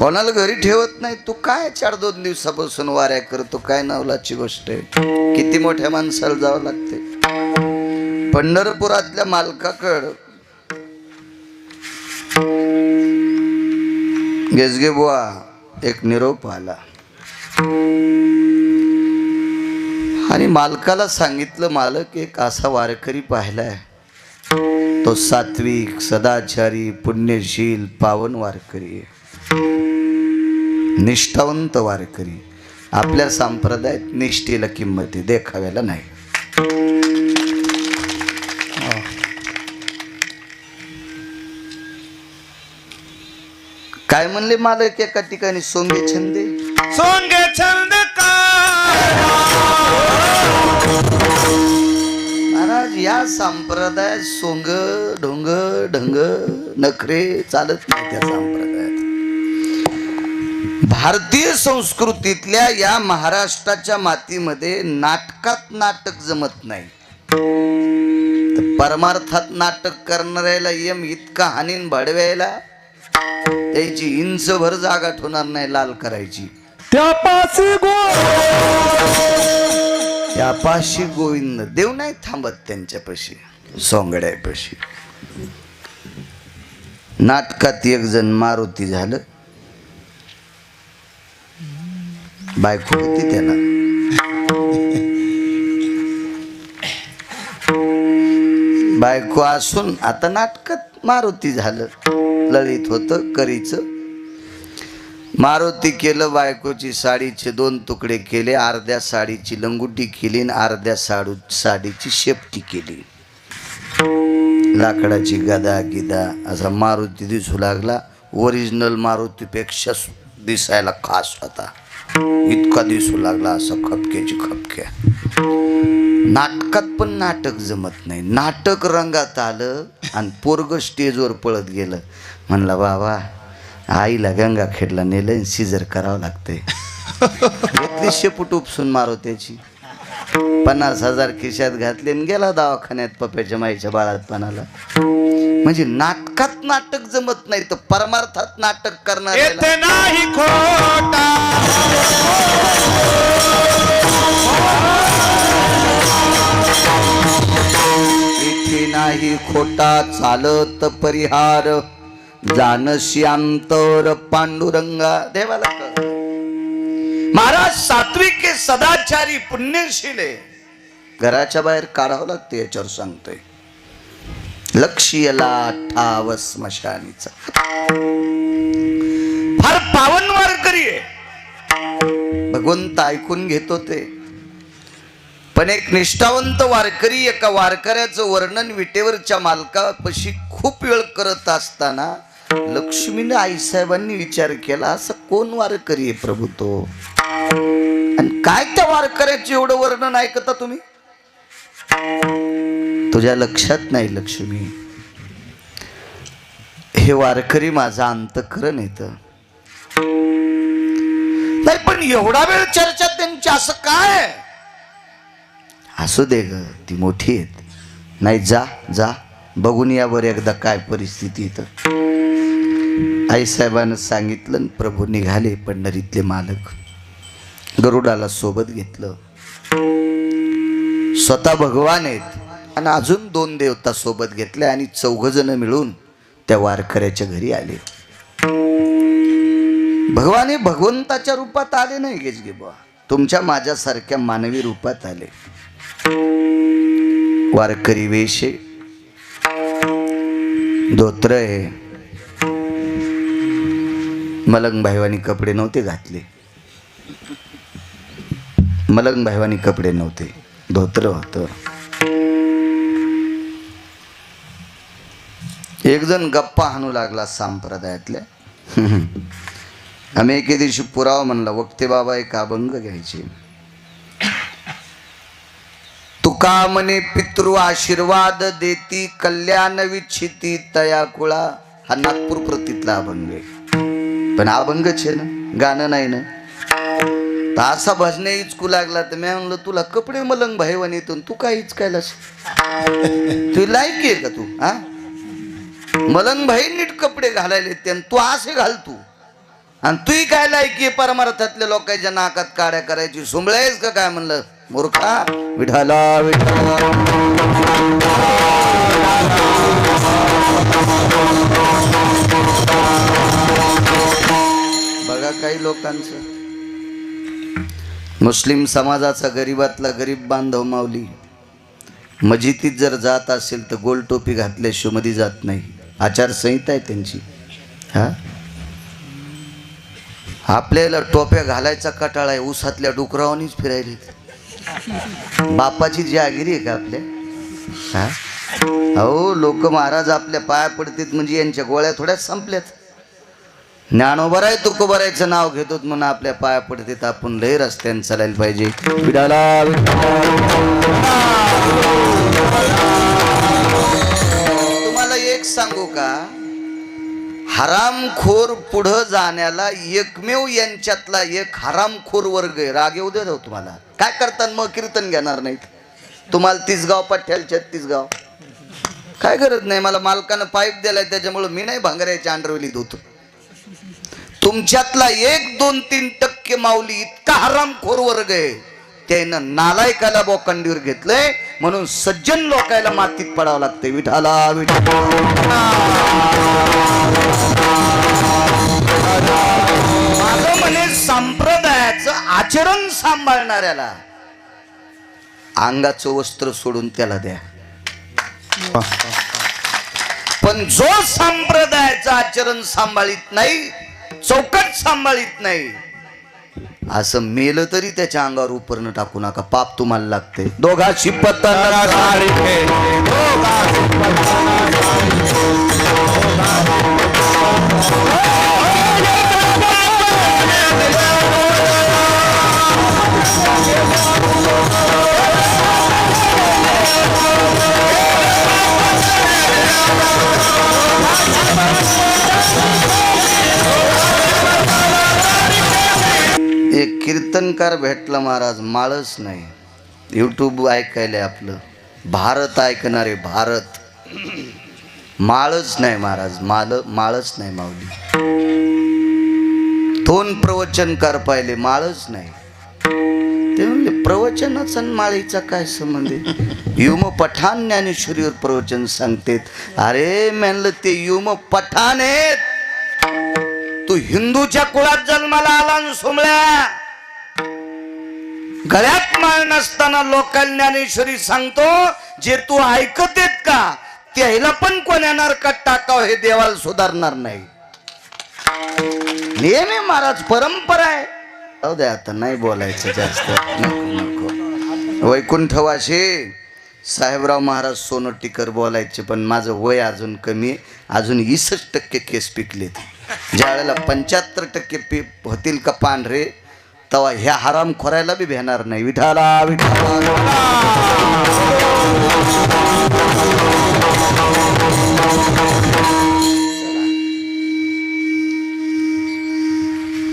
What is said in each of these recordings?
कोणाला घरी ठेवत नाही? तू काय चार दोन दिवसापासून वाऱ्या करतो? काय नवलाची गोष्ट आहे? किती मोठ्या माणसाला जावं लागते? पंढरपुरातल्या मालकाकड गेजगे बुवा एक निरोप आला. आणि मालकाला सांगितलं मालक एक असा वारकरी पाहिलाय. तो सात्विक सदाचारी पुण्यशील पावन वारकरी आहे. निष्ठावंत वारकरी. आपल्या संप्रदायात निष्ठेला किंमत आहे देखाव्याला नाही. काय म्हणले मालक एका ठिकाणी? सोंगे छंदे? सोंगे छंद महाराज या संप्रदायात सोंग ढोंग ढंग नखरे चालत नाही त्या संप्रदायात. भारतीय संस्कृतीतल्या या महाराष्ट्राच्या मातीमध्ये नाटकात नाटक जमत नाही. परमार्थात नाटक करणाऱ्याला यम इतका हानीन भाडवायला त्याची इंचभर जागा ठेवणार नाही लाल करायची. त्या पासी गो त्यापाशी गोविंद देव नाही थांबत त्यांच्यापाशी सोंगड्यापाशी. नाटकात एक जण मारुती झालं. बायको होती त्याला. बायको असून आता नाटकात मारुती झालं. ललित होतं करीचं. मारुती केलं बायकोची साडीचे दोन तुकडे केले अर्ध्या साडीची लंगुटी केली आणि अर्ध्या साडू साडीची शेपटी केली. लाकडाची गदा गिदा असा मारुती दिसू लागला. ओरिजिनल मारुतीपेक्षा दिसायला खास होता. इतका दिसू लागला असं खपक्याची खपक्या. नाटकात पण नाटक जमत नाही. नाटक रंगात आलं आणि पोरग स्टेजवर पळत गेलं. म्हणलं बाबा आईला गंगाखेडला नेलं आणि सिजर करावं लागतंय. घेतली शेपूट उपसून मारो त्याची. पन्नास हजार खिशात घातले आणि गेला दवाखान्यात पप्याच्या माईच्या बाळातपणाला. म्हणजे नाटकात नाटक जमत नाही तर परमार्थात नाटक करणार नाही खोटा. इथे नाही खोटा चालत परिहार. जानशी अंतर पांडुरंगा. देवाला. महाराज सात्विक सदाचारी पुण्यशील. घराच्या बाहेर काढावं लागतं याच्यावर सांगतोय. लक्ष्यला ठाव स्मशानीचा. फार पावन वारकरी आहे भगवंत ऐकून घेतो ते. पण एक निष्ठावंत वारकरी एका वारकऱ्याचं वर्णन विटेवरच्या मालकापाशी खूप वेळ करत असताना लक्ष्मीने आईसाहेबांनी विचार केला असं कोण वारकरी आहे प्रभू तो? आणि काय त्या वारकऱ्याचं एवढं वर्णन ऐकता तुम्ही? तुझ्या लक्षात नाही लक्ष्मी. हे वारकरी माझा अंतकरण येत. नाही पण एवढा वेळ चर्चा त्यांची असं काय? असू दे ग ती मोठी आहेत. नाही जा जा. बघून या बरं एकदा काय परिस्थिती इथं आईसाहेबानं सांगितलं प्रभू निघाले पंढरीतले मालक. गरुडाला सोबत घेतलं. स्वतः भगवान आहेत. आणि अजून दोन देवता सोबत घेतल्या आणि चौघजण मिळून त्या वारकऱ्याच्या घरी आले. भगवान हे भगवंताच्या रूपात आले नाही गेजगे बुवा. तुमच्या माझ्यासारख्या मानवी रूपात आले. वारकरी वेश आहे धोत्र आहे मलंग भाईवानी कपडे नव्हते घातले. मलंग भाईवानी कपडे नव्हते धोत्र होतं. एक जण गप्पा हाणू लागला संप्रदायातल्या. आम्ही एके दिवशी पुरावा म्हणला वक्ते बाबा एक अभंग घ्यायचे. तुका म्हणे पितृ आशीर्वाद देती कल्याण विच्छिती तया कुळा. हा नागपूर प्रतीतला अभंग आहे. पण अभंगच आहे ना गाणं नाही ना. तर असा भजने इचकू लागला तर मी म्हणलं तुला कपडे मलंग भाईवानीतून तू काय इचकायलास? तू लायकी आहे का तू हा? मदन भाई नीट कपडे घालायले त्यान तू असे घाल तू. आणि तुही काय लायकी परमार्थातल्या लोकांच्या नाकात काड्या करायची. सुंबळेस का काय म्हणलं? मूर्खा. विठाला विठाला बघा काही लोकांचं. मुस्लिम समाजाचा गरीबातला गरीब बांधव मावली मजितीत जर जात असेल तर गोल टोपी घातल्याशिवायमध्ये जात नाही. आचारसंहिता आहे त्यांची. हा? आपल्याला टोप्या घालायचा कटाळा आहे ऊसातल्या डुकरावानीच फिरायले. बापाची जहागिरी आहे का आपल्या? हा? अहो लोक महाराज आपल्या पाया पडतात म्हणजे यांच्या गोळ्या थोड्याच संपल्यात. ज्ञानोबराय तुकोबरायचं नाव घेतो म्हणून आपल्या पाया पडतात. आपण लय रस्त्याने चालायला पाहिजे. विडाला. एक सांगू का? हरामखोर पुढं जाण्याला एकमेव यांच्यातला एक हरामखोर वर्ग आहे. राग येऊ दे तुम्हाला. काय करतात मग? कीर्तन घेणार नाहीत. तुम्हाला तिसगाव पठ्ठ्याल छत्तीसगाव काय गरज नाही. मला मालकानं पाईप दिलाय त्याच्यामुळे मी नाही भांगऱ्याच्या अंडरवेलीत धुतो. तुमच्यातला एक दोन तीन टक्के माऊली इतका हरामखोर वर्ग आहे. त्यानं नालायकाला बोकांडीवर घेतलंय. म्हणून सज्जन लोकायला मातीत पडावं लागते विठाला माझं म्हणे संप्रदायाचं आचरण सांभाळणाऱ्याला अंगाचं वस्त्र सोडून त्याला द्या. पण जो संप्रदायाचं आचरण सांभाळीत नाही चौकट सांभाळीत नाही असं मेलं तरी त्याच्या अंगावर उपरणं टाकू नका पाप तुम्हाला लागते दोघाशी पत्ता एक कीर्तनकार भेटला महाराज माळच नाही. यूट्यूब ऐकायला आपलं. भारत ऐकणारे भारत. माळच नाही महाराज माळ माळच नाही माऊली. दोन प्रवचनकार पाहिले माळच नाही. ते म्हणले प्रवचनाचा आणि माळीचा काय संबंध आहे? युम पठाण ज्ञानेश्वरीवर प्रवचन सांगतेत. अरे म्हणलं ते युम पठाण आहेत. तू हिंदूच्या कुळात जन्माला आला न सोमळ्या गळ्यात माळ नसताना लोकल ज्ञानेश्वरी सांगतो जे तू ऐकत येत का त्याला पण कोण्या नरकात टाकाव हे देवाला सुधारणार नाही. नेहमी महाराज परंपरा आहे. जाऊ दे आता नाही बोलायचं जास्त. नको वैकुंठवाशी साहेबराव महाराज सोनटीकर बोलायचे पण माझं वय अजून कमी अजून वीसच टक्के केस पिकलेत. ज्या वेळेला पंच्याहत्तर टक्के पी होतील का पांढरे तेव्हा ह्या हराम खोरायला बी भेणार नाही. विठाला विठाला.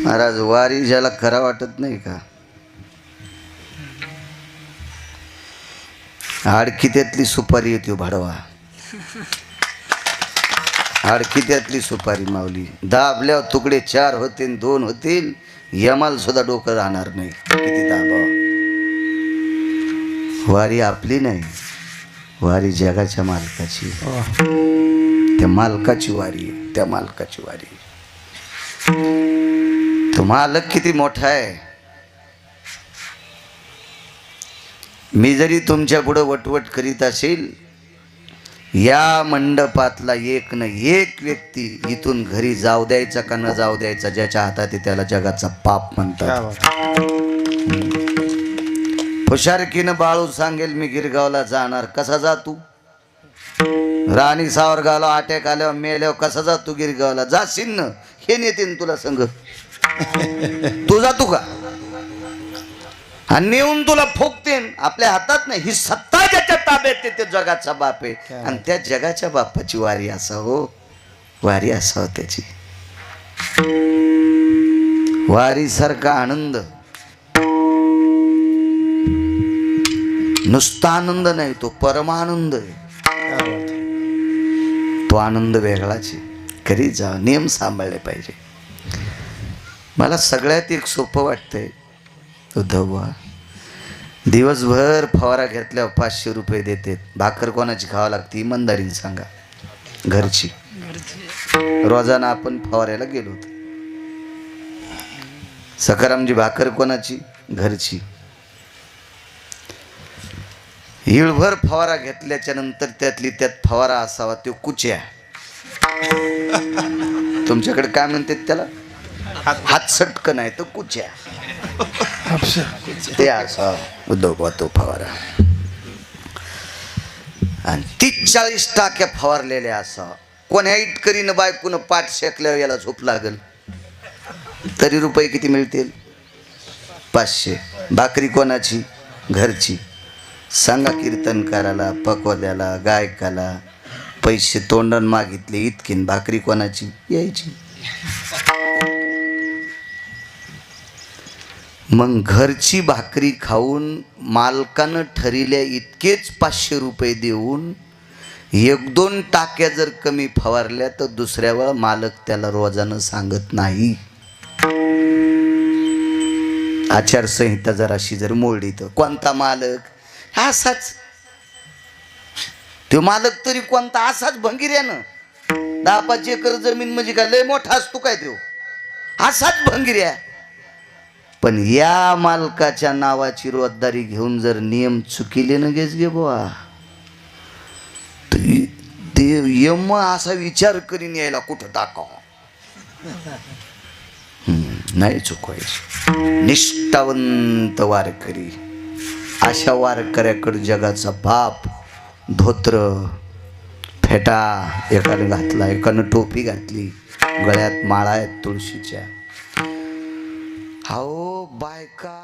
महाराज वारी ज्याला खरा वाटत नाही का? आडकित्यातली सुपारी येते भाडवा. आडकित्यातली सुपारी मावली. दाबल्यावर तुकडे चार होतील दोन होतील. यमाल सुद्धा डोकं राहणार नाही. किती दाबाव. वारी आपली नाही. वारी जगाच्या मालकाची त्या मालकाची वारी त्या मालकाची वारी. तो मालक किती मोठा आहे. मी जरी तुमच्या पुढं वटवट करीत असेल या मंडपातला एक न एक व्यक्ती इथून घरी जाऊ द्यायचा का न जाऊ द्यायचा ज्याच्या हातात आहे त्याला जगाचा पाप म्हणतात. हुशारकीनं बाळू सांगेल मी गिरगावला जाणार कसा जा तू? राणी सावरगावला अटॅक आल्यावर मेल्यावर कसा जा तू गिरगावला? जाशील ना हे नेते तुला संघ. तू जातो का? आणि नेऊन तुला फोकतेन. आपल्या हातात नाही ही सत्ता ज्याच्या ताब्यात ते जगाचा बाप आहे. आणि त्या जगाच्या बापाची वारी असा हो. वारी असा हो त्याची. वारी सारखा आनंद. नुसता आनंद नाही तो परमानंद आहे. तो आनंद वेगळाच आहे. घरी जा नियम सांभाळले पाहिजे. मला सगळ्यात एक सोपं वाटतंय उद्धव दिवसभर फवारा घेतल्यावर पाचशे रुपये देतात भाकर कोणाची खावं लागते? इमानदारीने सांगा. घरची. रोजाना आपण फवाऱ्याला गेलो होतो. सकारामची भाकर कोणाची? घरची. हिळभर फवारा घेतल्याच्या नंतर त्यातली त्यात फवारा असावा तो कुच्या तुमच्याकडे काय म्हणतात त्याला? हात सटकन आहे तो कुच्या ते असा उद्धव तो फवारा. आणि तीस चाळीस टाक्या फवारलेल्या असा. कोण्या इटकरीनं बायकून पाठ शेकल्यावर याला झोप लागल? तरी रुपये किती मिळतील? पाचशे. भाकरी कोणाची? घरची. सांगा कीर्तनकाराला पकवल्याला गायकाला. पैसे तोंडण मागितले इतकीन भाकरी कोणाची? यायची. मग घरची भाकरी खाऊन मालकानं ठरिल्या इतकेच पाचशे रुपये देऊन एक दोन टाक्या जर कमी फवारल्या तर दुसऱ्या वेळा मालक त्याला रोजानं सांगत नाही. आचारसंहिता जराशी जर मोडली तर. कोणता मालक? असाच. तो मालक तरी कोणता? असाच भंगिऱ्यानं. दहा पाच एकर जमीन म्हणजे काय? लय मोठा असतो काय तो? असाच भंगिऱ्या. पण या मालकाच्या नावाची रोजदारी घेऊन जर नियम चुकिले न गेस गे बुवा. ते यम असा विचार करीन यायला कुठं दाखव. नाही चुकवायची. निष्ठावंत वारकरी. अशा वारकऱ्याकडं जगाचा बाप धोत्र फेटा एकानं घातला एकानं टोपी घातली गळ्यात माळा आहेत तुळशीच्या. अहो बायका